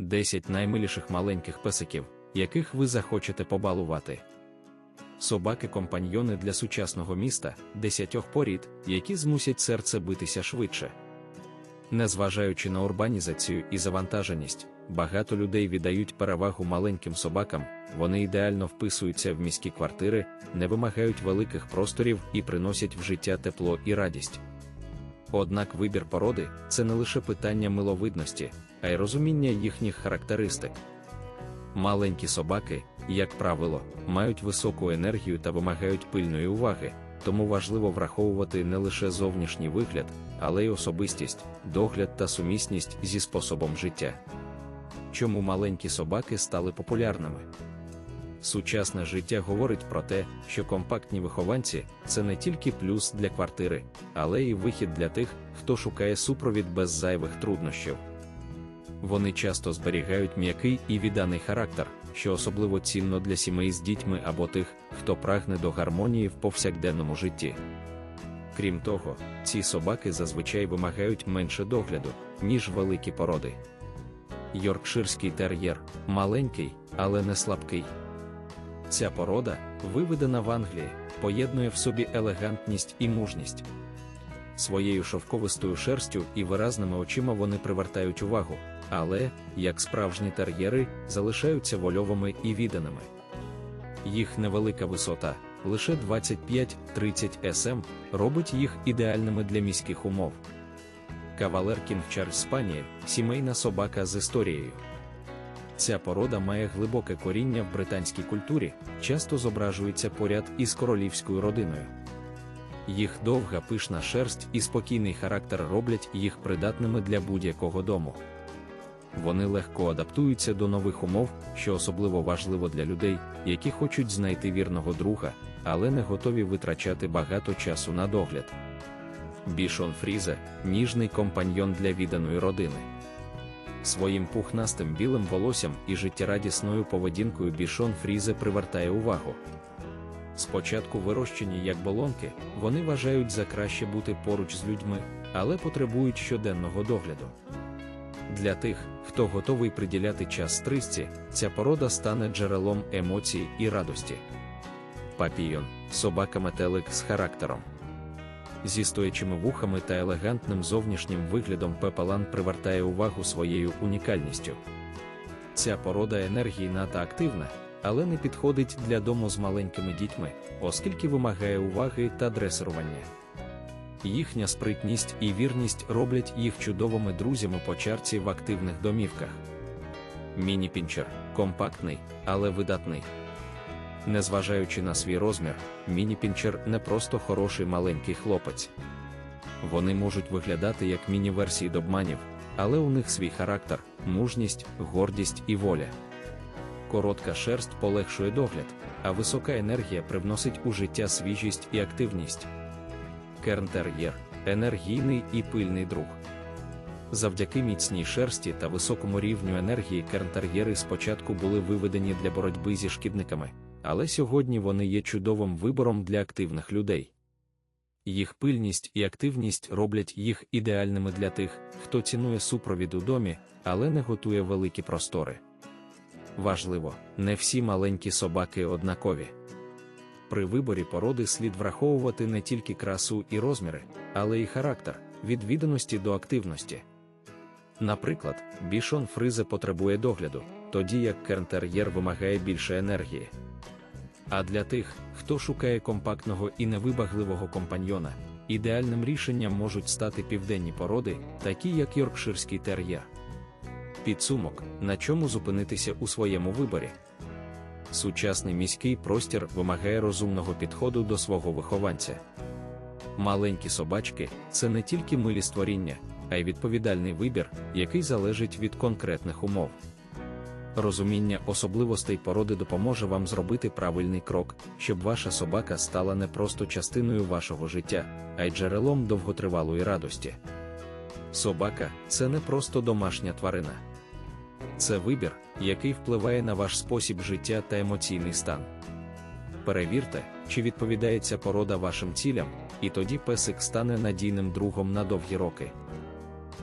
10 наймиліших маленьких песиків, яких ви захочете побалувати. Собаки-компаньйони для сучасного міста, десятьох порід, які змусять серце битися швидше. Незважаючи на урбанізацію і завантаженість, багато людей віддають перевагу маленьким собакам, вони ідеально вписуються в міські квартири, не вимагають великих просторів і приносять в життя тепло і радість. Однак вибір породи це не лише питання миловидності, а й розуміння їхніх характеристик. Маленькі собаки, як правило, мають високу енергію та вимагають пильної уваги, тому важливо враховувати не лише зовнішній вигляд, але й особистість, догляд та сумісність зі способом життя. Чому маленькі собаки стали популярними? Сучасне життя говорить про те, що компактні вихованці це не тільки плюс для квартири, але й вихід для тих, хто шукає супровід без зайвих труднощів. Вони часто зберігають м'який і відданий характер, що особливо цінно для сімей з дітьми або тих, хто прагне до гармонії в повсякденному житті. Крім того, ці собаки зазвичай вимагають менше догляду, ніж великі породи. Йоркширський тер'єр маленький, але не слабкий. Ця порода, виведена в Англії, поєднує в собі елегантність і мужність. Своєю шовковистою шерстю і виразними очима вони привертають увагу, але, як справжні тер'єри, залишаються вольовими і відданими. Їх невелика висота, лише 25-30 см, робить їх ідеальними для міських умов. Кавалер Кінг Чарльз Спаніель – сімейна собака з історією. Ця порода має глибоке коріння в британській культурі, часто зображується поряд із королівською родиною. Їх довга пишна шерсть і спокійний характер роблять їх придатними для будь-якого дому. Вони легко адаптуються до нових умов, що особливо важливо для людей, які хочуть знайти вірного друга, але не готові витрачати багато часу на догляд. Бішон Фрізе ніжний компаньйон для відданої родини. Своїм пухнастим білим волоссям і життєрадісною поведінкою бішон Фрізе привертає увагу. Спочатку вирощені як болонки, вони вважають за краще бути поруч з людьми, але потребують щоденного догляду. Для тих, хто готовий приділяти час стрижці, ця порода стане джерелом емоцій і радості. Папійон собака-метелик з характером. Зі стоячими вухами та елегантним зовнішнім виглядом Пепалан привертає увагу своєю унікальністю. Ця порода енергійна та активна, але не підходить для дому з маленькими дітьми, оскільки вимагає уваги та дресирування. Їхня спритність і вірність роблять їх чудовими друзями по чарці в активних домівках. Міні-пінчер компактний, але видатний. Незважаючи на свій розмір, міні-пінчер не просто хороший маленький хлопець. Вони можуть виглядати як міні-версії добманів, але у них свій характер, мужність, гордість і воля. Коротка шерсть полегшує догляд, а висока енергія привносить у життя свіжість і активність. Кернтер'єр енергійний і пильний друг. Завдяки міцній шерсті та високому рівню енергії кернтер'єри спочатку були виведені для боротьби зі шкідниками, але сьогодні вони є чудовим вибором для активних людей. Їх пильність і активність роблять їх ідеальними для тих, хто цінує супровід у домі, але не готує великі простори. Важливо, не всі маленькі собаки однакові. При виборі породи слід враховувати не тільки красу і розміри, але й характер, від відданості до активності. Наприклад, бішон фризе потребує догляду, тоді як кернтер'єр вимагає більше енергії. А для тих, хто шукає компактного і невибагливого компаньйона, ідеальним рішенням можуть стати південні породи, такі як Йоркширський тер'єр. Підсумок, на чому зупинитися у своєму виборі. Сучасний міський простір вимагає розумного підходу до свого вихованця. Маленькі собачки це не тільки милі створіння, а й відповідальний вибір, який залежить від конкретних умов. Розуміння особливостей породи допоможе вам зробити правильний крок, щоб ваша собака стала не просто частиною вашого життя, а й джерелом довготривалої радості. Собака це не просто домашня тварина. Це вибір, який впливає на ваш спосіб життя та емоційний стан. Перевірте, чи відповідає ця порода вашим цілям, і тоді песик стане надійним другом на довгі роки.